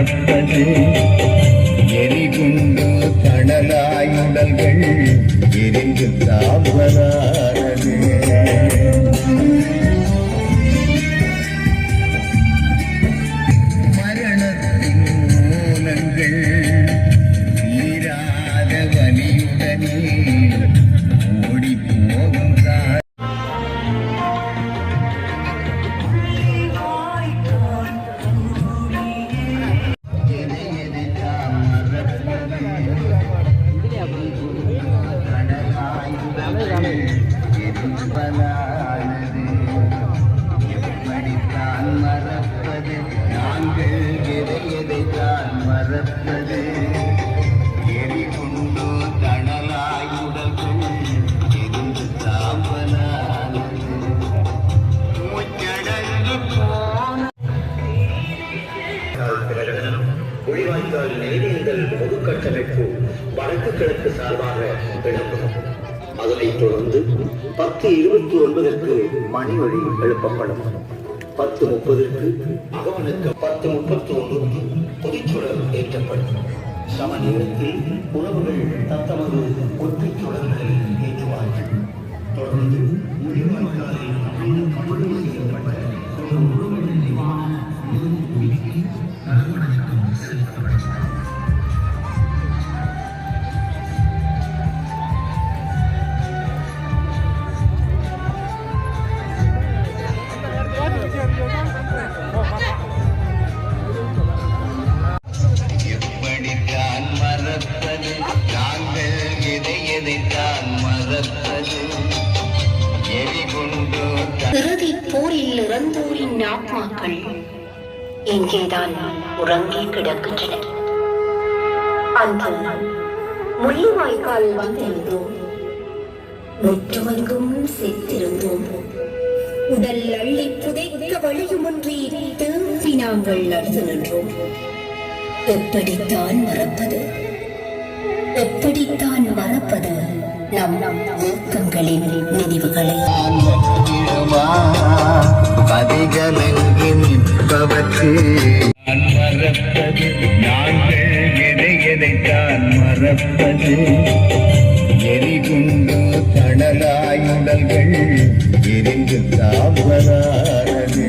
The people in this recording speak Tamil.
எதைத்தான் மறப்பது எரிகுண்டு தணலாயுடல்கள் எரிந்து தாவரானது வாய்க்கால் பிரகடனம் ஒளிவாய்க்கால் நிலையங்கள் பொது கட்டமைப்பு வடக்கு கிழக்கு சார்பாக இடம்பெறும் அதனைத் தொடர்ந்து பத்து இருபத்தி ஒன்பதற்கு மணி வழி எழுப்பப்படும் பத்து முப்பதற்கு அகவனுக்கு பத்து முப்பத்தி ஒன்றுக்கு பொதுச்சுடர் ஏற்றப்படும் சம நேரத்தில் உறவுகள் தத்தமது ஒற்றை சுடர்களை ஏற்றுவார்கள். தொடர்ந்து முடிவு இறுதி போரில் இறந்தோரின் ஆத்மாக்கள் இங்கேதான் உறங்கி கிடக்கின்றன. அந்த முள்ளிவாய்க்கால் வந்திருந்தோம். முற்றுமெங்கும் செத்திருந்தோம். உடல் அள்ளி புதைக்க வழியுமன்றி திரும்பி நாங்கள் நடந்து நின்றோம். எப்படித்தான் மறப்பது? எப்படித்தான் மறப்பது? நம் நம் ஊக்கங்களின் நினைவுகளை கதைகளெங்கு நான் மறப்பது எரிகுண்டு தணலாயுடல்கள் எரிந்து தாவரானது